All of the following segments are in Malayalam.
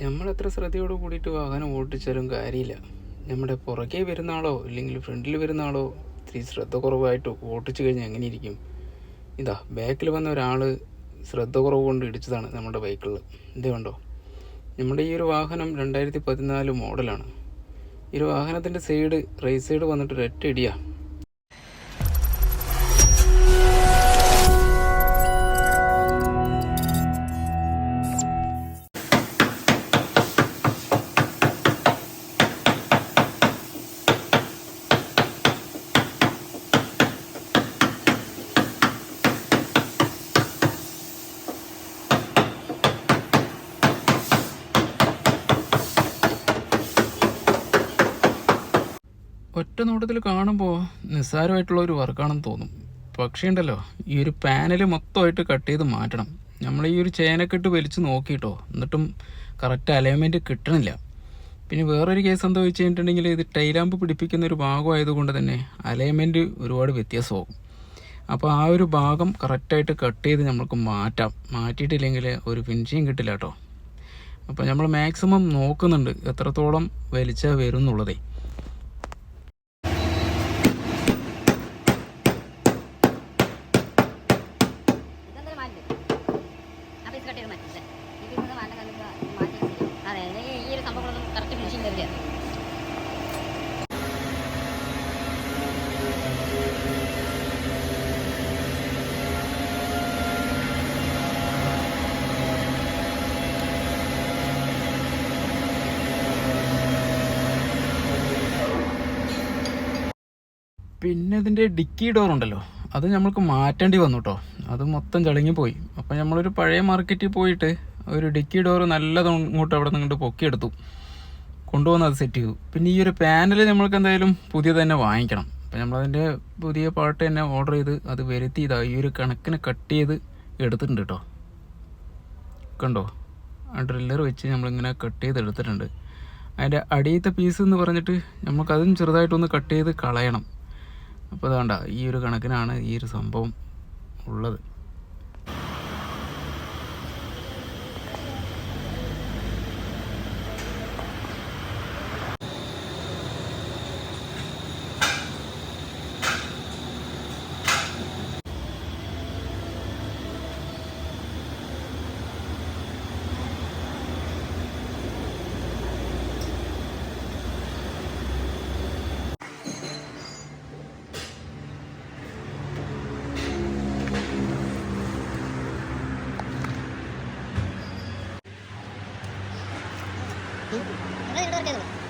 നമ്മൾ എത്ര ശ്രദ്ധയോട് കൂടിയിട്ട് വാഹനം ഓടിച്ചാലും കാര്യമില്ല. നമ്മുടെ പുറകെ വരുന്ന ആളോ അല്ലെങ്കിൽ ഫ്രണ്ടിൽ വരുന്ന ആളോ ഇത്തിരി ശ്രദ്ധ കുറവായിട്ട് ഓടിച്ചു കഴിഞ്ഞാൽ എങ്ങനെ ഇരിക്കും? ഇതാ ബാക്കിൽ വന്ന ഒരാൾ ശ്രദ്ധ കുറവ് കൊണ്ട് ഇടിച്ചതാണ് നമ്മുടെ ബൈക്കിൽ ഇതേ കണ്ടോ? നമ്മുടെ ഈ ഒരു വാഹനം രണ്ടായിരത്തി പതിനാല് മോഡലാണ് ഈ ഒരു വാഹനത്തിന്റെ സൈഡ് റൈറ്റ് സൈഡ് വന്നിട്ട് ഒരൊറ്റ ഇടിയാ. ഒറ്റ നോട്ടത്തിൽ കാണുമ്പോൾ നിസ്സാരമായിട്ടുള്ള ഒരു വർക്കാണെന്ന് തോന്നും. പക്ഷേ ഉണ്ടല്ലോ ഈ ഒരു പാനൽ മൊത്തമായിട്ട് കട്ട് ചെയ്ത് മാറ്റണം. നമ്മൾ ഈ ഒരു ചേനക്കെട്ട് വലിച്ച് നോക്കിയിട്ടോ എന്നിട്ടും കറക്റ്റ് അലൈൻമെന്റ് കിട്ടണില്ല. പിന്നെ വേറൊരു കേസ് എന്താ വെച്ച് കഴിഞ്ഞിട്ടുണ്ടെങ്കിൽ ഇത് ടൈലാമ്പ് പിടിപ്പിക്കുന്ന ഒരു ഭാഗമായതുകൊണ്ട് തന്നെ അലൈൻമെന്റ് ഒരുപാട് വ്യത്യാസമാകും. അപ്പോൾ ആ ഒരു ഭാഗം കറക്റ്റായിട്ട് കട്ട് ചെയ്ത് നമ്മൾക്ക് മാറ്റാം. മാറ്റിയിട്ടില്ലെങ്കിൽ ഒരു ഫിനിഷിങ് കിട്ടില്ല കേട്ടോ. അപ്പോൾ നമ്മൾ മാക്സിമം നോക്കുന്നുണ്ട് എത്രത്തോളം വലിച്ചാൽ വരും എന്നുള്ളതേ ഇതെന്തൊരു മാറ്റി ആ പൈസ കട്ട് ചെയ്ത് മാറ്റി അല്ലേ ഇത് ഇന്ന് മാറ്റം കണ്ടിട്ട് മാറ്റി അതെ അല്ലെങ്കിൽ ഈ ഒരു സംഭവങ്ങളൊന്നും കറക്റ്റ് ഫിനിഷിംഗ് വരില്ല പിന്നെ ഇതിന്റെ ഡിക്കി ഡോർ ഉണ്ടല്ലോ. അത് നമ്മൾക്ക് മാറ്റേണ്ടി വന്നു കേട്ടോ അത് മൊത്തം ചളിങ്ങി പോയി. അപ്പോൾ നമ്മളൊരു പഴയ മാർക്കറ്റിൽ പോയിട്ട് ഒരു ഡിക്കി ഡോർ നല്ലത് ഇങ്ങോട്ട് അവിടെ നിന്ന് പൊക്കിയെടുത്തു. കൊണ്ടുവന്ന് അത് സെറ്റ് ചെയ്തു. പിന്നെ ഈ ഒരു പാനൽ നമ്മൾക്ക് എന്തായാലും പുതിയത് തന്നെ വാങ്ങിക്കണം. അപ്പം നമ്മളതിന്റെ പുതിയ പാർട്ട് തന്നെ ഓർഡർ ചെയ്ത് അത് വരുത്തി ഇതാ ഈ ഒരു കണക്കിന് കട്ട് ചെയ്ത് എടുത്തിട്ടുണ്ട് കേട്ടോ കണ്ടോ? ആ ഡ്രില്ലർ വെച്ച് നമ്മളിങ്ങനെ കട്ട് ചെയ്ത് എടുത്തിട്ടുണ്ട്. അതിന്റെ അടിയത്തെ പീസ് എന്ന് പറഞ്ഞിട്ട് നമുക്കതും ചെറുതായിട്ടൊന്ന് കട്ട് ചെയ്ത് കളയണം. അപ്പോൾ അതുകൊണ്ടാണ് ഈ ഒരു കണക്കിനാണ് ഈ ഒരു സംഭവം ഉള്ളത്. うん。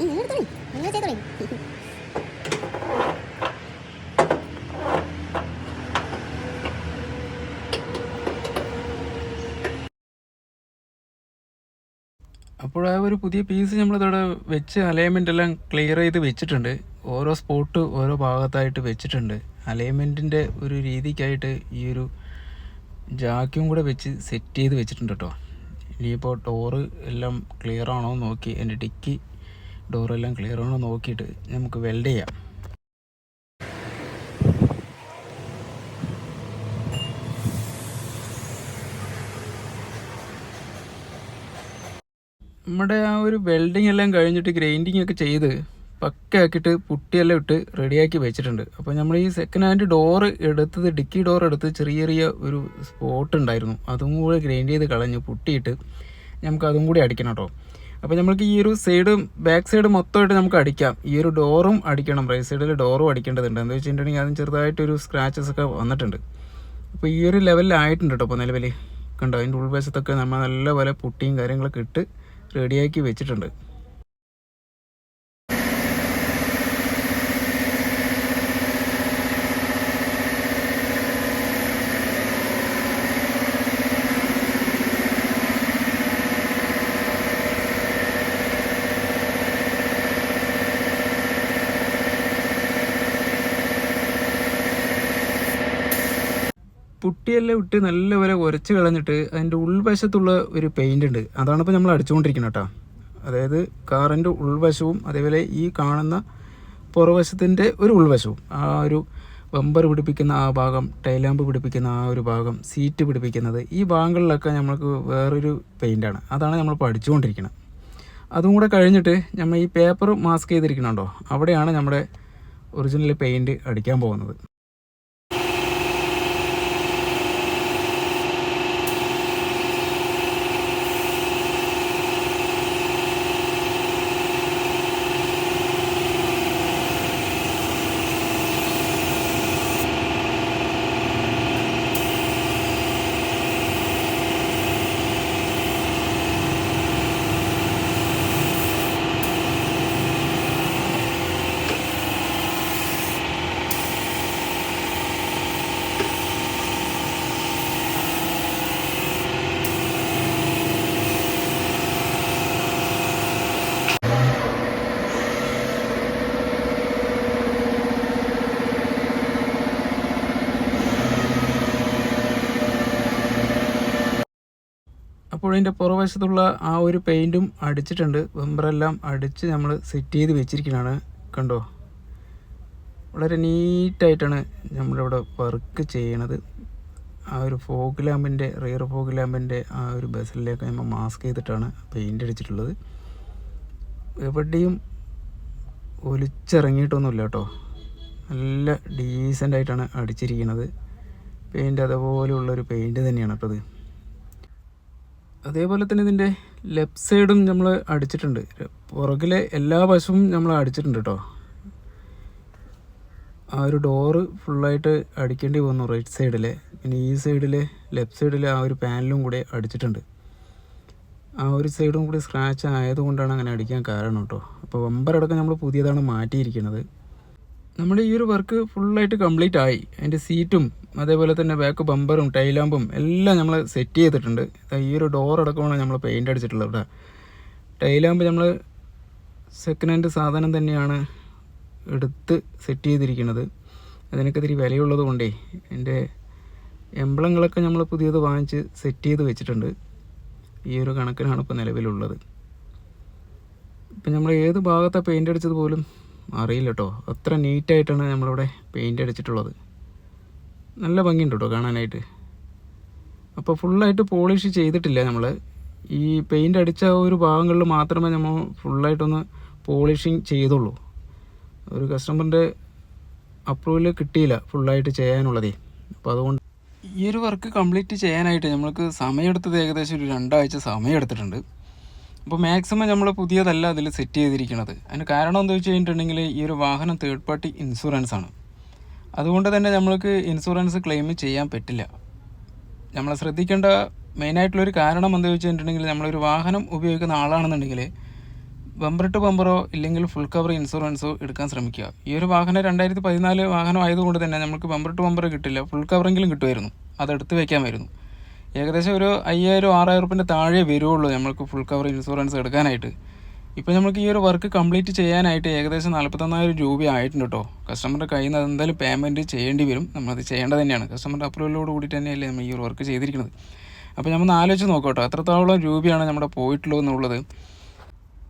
ചെയ്തോളി അപ്പോൾ ആ ഒരു പുതിയ പീസ് നമ്മളിതവിടെ വെച്ച് അലൈൻമെന്റ് എല്ലാം ക്ലിയർ ചെയ്ത് വെച്ചിട്ടുണ്ട്. ഓരോ സ്പോട്ട് ഓരോ ഭാഗത്തായിട്ട് വെച്ചിട്ടുണ്ട്. അലൈൻമെന്റിന്റെ ഒരു രീതിക്കായിട്ട് ഈ ഒരു ജാക്കും കൂടെ വെച്ച് സെറ്റ് ചെയ്ത് വെച്ചിട്ടുണ്ട് കേട്ടോ ഇനിയിപ്പോൾ ഡോറ് എല്ലാം ക്ലിയർ ആണോ നോക്കി. എന്റെ ഡിക്കി ഡോറെല്ലാം ക്ലിയർ ആണോ നോക്കിയിട്ട് നമുക്ക് വെൽഡ് ചെയ്യാം. നമ്മുടെ ആ ഒരു വെൽഡിങ് എല്ലാം കഴിഞ്ഞിട്ട് ഗ്രൈൻഡിങ് ഒക്കെ ചെയ്ത് പക്കയാക്കിയിട്ട് പുട്ടിയെല്ലാം ഇട്ട് റെഡിയാക്കി വെച്ചിട്ടുണ്ട്. അപ്പോൾ നമ്മൾ ഈ സെക്കൻഡ് ഹാൻഡ് ഡോറ് എടുത്തത് ഡിക്കി ഡോർ എടുത്ത് ചെറിയ ചെറിയ ഒരു സ്പോട്ട് ഉണ്ടായിരുന്നു. അതും കൂടി ഗ്രൈൻഡ് ചെയ്ത് കളഞ്ഞ് പുട്ടിയിട്ട് നമുക്ക് അതും കൂടി അടിക്കണം കേട്ടോ അപ്പോൾ നമുക്ക് ഈ ഒരു സൈഡ് ബാക്ക് സൈഡ് മൊത്തമായിട്ട് നമുക്ക് അടിക്കാം. ഈ ഒരു ഡോറും അടിക്കണം. റൈറ്റ് സൈഡിൽ ഡോറും അടിക്കേണ്ടതുണ്ട്. എന്താ വെച്ചിട്ടുണ്ടെങ്കിൽ അതിന് ചെറുതായിട്ടൊരു സ്ക്രാച്ചസ് ഒക്കെ വന്നിട്ടുണ്ട്. അപ്പോൾ ഈ ഒരു ലെവലിലായിട്ടുണ്ട് കേട്ടോ അപ്പോൾ നിലവിൽ കണ്ടോ? അതിന്റെ ഉൾവശത്തൊക്കെ നമ്മൾ നല്ലപോലെ പുട്ടിയും കാര്യങ്ങളൊക്കെ ഇട്ട് റെഡിയാക്കി വെച്ചിട്ടുണ്ട്. പുട്ടിയെല്ലാം ഇട്ട് നല്ലപോലെ ഉരച്ച് കളഞ്ഞിട്ട് അതിന്റെ ഉൾവശത്തുള്ള ഒരു പെയിന്റ് ഉണ്ട്. അതാണ് ഇപ്പോൾ നമ്മൾ അടിച്ചുകൊണ്ടിരിക്കുന്നത് കേട്ടോ. അതായത് കാറിന്റെ ഉൾവശവും അതേപോലെ ഈ കാണുന്ന പുറവശത്തിന്റെ ഒരു ഉൾവശവും. ആ ഒരു ബമ്പർ പിടിപ്പിക്കുന്ന ആ ഭാഗം ടൈലാമ്പ് പിടിപ്പിക്കുന്ന ആ ഒരു ഭാഗം സീറ്റ് പിടിപ്പിക്കുന്നത് ഈ ഭാഗങ്ങളിലൊക്കെ നമ്മൾക്ക് വേറൊരു പെയിന്റാണ് അതാണ് നമ്മളിപ്പോൾ അടിച്ചുകൊണ്ടിരിക്കുന്നത് അതും കൂടെ കഴിഞ്ഞിട്ട് നമ്മൾ ഈ പേപ്പർ മാസ്ക് ചെയ്തിരിക്കണുണ്ടോ അവിടെയാണ് നമ്മുടെ ഒറിജിനൽ പെയിന്റ് അടിക്കാൻ പോകുന്നത്. അപ്പോൾ ഇതിന്റെ പുറവശത്തുള്ള ആ ഒരു പെയിന്റും അടിച്ചിട്ടുണ്ട്. വെമ്പറെല്ലാം അടിച്ച് നമ്മൾ സെറ്റ് ചെയ്ത് വെച്ചിരിക്കുന്നതാണ് കണ്ടോ? വളരെ നീറ്റായിട്ടാണ് നമ്മളിവിടെ വർക്ക് ചെയ്യണത്. ആ ഒരു ഫോഗ് ലാമ്പിന്റെ റിയർ ഫോഗ് ലാമ്പിന്റെ ആ ഒരു ബസ്സിലേക്ക് നമ്മൾ മാസ്ക് ചെയ്തിട്ടാണ് പെയിന്റ് അടിച്ചിട്ടുള്ളത്. എവിടെയും ഒലിച്ചിറങ്ങിയിട്ടൊന്നുമില്ല കേട്ടോ. നല്ല ഡീസന്റ് ആയിട്ടാണ് അടിച്ചിരിക്കുന്നത് പെയിന്റ് അതുപോലെയുള്ളൊരു പെയിന്റ് തന്നെയാണ് കേട്ടോ ഇത് അതേപോലെ തന്നെ ഇതിന്റെ ലെഫ്റ്റ് സൈഡും നമ്മൾ അടിച്ചിട്ടുണ്ട്. പുറകിലെ എല്ലാ വശവും നമ്മൾ അടിച്ചിട്ടുണ്ട് കേട്ടോ ആ ഒരു ഡോറ് ഫുള്ളായിട്ട് അടിക്കേണ്ടി വന്നു റൈറ്റ് സൈഡിലെ പിന്നെ ഈ സൈഡിലെ ലെഫ്റ്റ് സൈഡിലെ ആ ഒരു പാനലും കൂടെ അടിച്ചിട്ടുണ്ട്. ആ ഒരു സൈഡും കൂടി സ്ക്രാച്ച് ആയതുകൊണ്ടാണ് അങ്ങനെ അടിക്കാൻ കാരണം കേട്ടോ അപ്പോൾ വമ്പറടക്കം നമ്മൾ പുതിയതാണ് മാറ്റിയിരിക്കുന്നത്. നമ്മുടെ ഈ ഒരു വർക്ക് ഫുള്ളായിട്ട് കംപ്ലീറ്റ് ആയി. അതിന്റെ സീറ്റും അതേപോലെ തന്നെ ബാക്ക് ബമ്പറും ടൈലാമ്പും എല്ലാം നമ്മൾ സെറ്റ് ചെയ്തിട്ടുണ്ട്. ഈ ഒരു ഡോർ അടക്കമാണ് നമ്മൾ പെയിന്റ് അടിച്ചിട്ടുള്ളത് ഇവിടെ. ടൈലാമ്പ് നമ്മൾ സെക്കൻഡ് ഹാൻഡ് സാധനം തന്നെയാണ് എടുത്ത് സെറ്റ് ചെയ്തിരിക്കുന്നത്. അതിനൊക്കെ ഇത്തിരി വിലയുള്ളത് കൊണ്ടേ എന്റെ എംബ്ലങ്ങളൊക്കെ നമ്മൾ പുതിയത് വാങ്ങിച്ച് സെറ്റ് ചെയ്ത് വെച്ചിട്ടുണ്ട്. ഈ ഒരു കണക്കിനാണ് ഇപ്പോൾ നിലവിലുള്ളത്. ഇപ്പം നമ്മൾ ഏത് ഭാഗത്താണ് പെയിന്റ് അടിച്ചത് പോലും അറിയില്ല കേട്ടോ അത്ര നീറ്റായിട്ടാണ് നമ്മളിവിടെ പെയിന്റ് അടിച്ചിട്ടുള്ളത്. നല്ല ഭംഗിയുണ്ട് കേട്ടോ കാണാനായിട്ട്. അപ്പോൾ ഫുള്ളായിട്ട് പോളിഷ് ചെയ്തിട്ടില്ല നമ്മൾ ഈ പെയിന്റ് അടിച്ച ഒരു ഭാഗങ്ങളിൽ മാത്രമേ നമ്മൾ ഫുള്ളായിട്ടൊന്ന് പോളിഷിങ് ചെയ്തുള്ളൂ. ഒരു കസ്റ്റമറിന്റെ അപ്രൂവൽ കിട്ടിയില്ല ഫുള്ളായിട്ട് ചെയ്യാനുള്ളതേ. അപ്പോൾ അതുകൊണ്ട് ഈ ഒരു വർക്ക് കംപ്ലീറ്റ് ചെയ്യാനായിട്ട് നമ്മൾക്ക് സമയമെടുത്തത് ഏകദേശം ഒരു രണ്ടാഴ്ച സമയം എടുത്തിട്ടുണ്ട് അപ്പോൾ മാക്സിമം നമ്മൾ പുതിയതല്ല അതിൽ സെറ്റ് ചെയ്തിരിക്കുന്നത് അതിന് കാരണം എന്താ വെച്ച് കഴിഞ്ഞിട്ടുണ്ടെങ്കിൽ ഈ ഒരു വാഹനം തേർഡ് പാർട്ടി ഇൻഷുറൻസ് ആണ്. അതുകൊണ്ട് തന്നെ നമ്മൾക്ക് ഇൻഷുറൻസ് ക്ലെയിം ചെയ്യാൻ പറ്റില്ല. നമ്മൾ ശ്രദ്ധിക്കേണ്ട മെയിനായിട്ടുള്ളൊരു കാരണം എന്താ വെച്ച് കഴിഞ്ഞിട്ടുണ്ടെങ്കിൽ നമ്മളൊരു വാഹനം ഉപയോഗിക്കുന്ന ആളാണെന്നുണ്ടെങ്കിൽ ബമ്പർ ടു ബമ്പറോ ഇല്ലെങ്കിൽ ഫുൾ കവർ ഇൻഷുറൻസോ എടുക്കാൻ ശ്രമിക്കുക. ഈ ഒരു വാഹനം രണ്ടായിരത്തി പതിനാല് വാഹനം ആയതുകൊണ്ട് തന്നെ നമുക്ക് ബമ്പർ ടു ബമ്പർ കിട്ടില്ല. ഫുൾ കവറെങ്കിലും കിട്ടുമായിരുന്നു. അതെടുത്ത് വെക്കാമായിരുന്നു ഏകദേശം ഒരു അയ്യായിരം ആറായിരം റുപ്യന്റെ താഴെ വരുള്ളൂ നമ്മൾക്ക് ഫുൾ കവർ ഇൻഷുറൻസ് എടുക്കാനായിട്ട്. ഇപ്പോൾ നമുക്ക് ഈ ഒരു വർക്ക് കംപ്ലീറ്റ് ചെയ്യാനായിട്ട് ഏകദേശം നാൽപ്പത്തൊന്നായിരം രൂപ ആയിട്ടുണ്ട് കേട്ടോ കസ്റ്റമറുടെ കയ്യിൽ നിന്ന് അതെന്തായാലും പേയ്മെന്റ് ചെയ്യേണ്ടി വരും. നമ്മളത് ചെയ്യേണ്ടത് തന്നെയാണ്. കസ്റ്റമറുടെ അപ്രൂവലോട് കൂടി തന്നെയല്ലേ നമ്മൾ ഈ ഒരു വർക്ക് ചെയ്തിരിക്കുന്നത്. അപ്പോൾ നമ്മൾ ആലോചിച്ച് നോക്കാം കേട്ടോ എത്രത്തോളം രൂപയാണ് നമ്മുടെ പോയിട്ടുള്ളത് എന്നുള്ളത്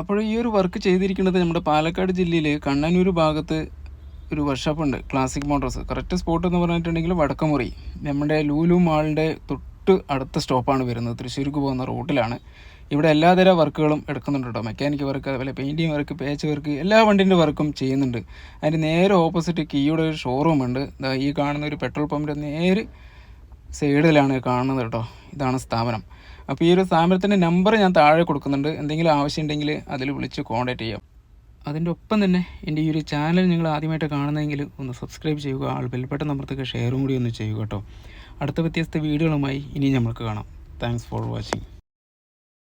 അപ്പോൾ ഈ ഒരു വർക്ക് ചെയ്തിരിക്കുന്നത് നമ്മുടെ പാലക്കാട് ജില്ലയിൽ കണ്ണനൂർ ഭാഗത്ത് ഒരു വർക്ക്ഷോപ്പുണ്ട് ക്ലാസിക് മോട്ടോഴ്സ് കറക്റ്റ് സ്പോട്ട് എന്ന് പറഞ്ഞിട്ടുണ്ടെങ്കിൽ വടക്കമുറി. നമ്മുടെ ലൂലു മാളിന്റെ തൊട്ട് അടുത്ത സ്റ്റോപ്പാണ് വരുന്നത്. തൃശ്ശൂർക്ക് പോകുന്ന റൂട്ടിലാണ്. ഇവിടെ എല്ലാതര വർക്കുകളും എടുക്കുന്നുണ്ട് കേട്ടോ. മെക്കാനിക് വർക്ക് അതുപോലെ പെയിന്റിങ് വർക്ക് പേച്ച് വർക്ക് എല്ലാ വണ്ടിന്റെ വർക്കും ചെയ്യുന്നുണ്ട്. അതിന്റെ നേരെ ഓപ്പോസിറ്റ് കീയുടെ ഒരു ഷോറൂം ഉണ്ട്. ഈ കാണുന്ന ഒരു പെട്രോൾ പമ്പിന്റെ നേര് സൈഡിലാണ് കാണുന്നത് കേട്ടോ. ഇതാണ് സ്ഥാപനം. അപ്പോൾ ഈ ഒരു സ്ഥാപനത്തിന്റെ നമ്പർ ഞാൻ താഴെ കൊടുക്കുന്നുണ്ട്. എന്തെങ്കിലും ആവശ്യമുണ്ടെങ്കിൽ അതിൽ വിളിച്ച് കോൺടാക്റ്റ് ചെയ്യാം. അതിന്റെ ഒപ്പം തന്നെ എന്റെ ഈ ഒരു ചാനൽ നിങ്ങൾ ആദ്യമായിട്ട് കാണുന്നതെങ്കിൽ ഒന്ന് സബ്സ്ക്രൈബ് ചെയ്യുക. ആൾ ബെൽബട്ടൺ നമ്പർത്തൊക്കെ ഷെയറും കൂടി ഒന്ന് ചെയ്യുക കേട്ടോ. അടുത്ത വ്യത്യസ്ത വീഡിയോകളുമായി ഇനി നമ്മൾക്ക് കാണാം. Thanks for watching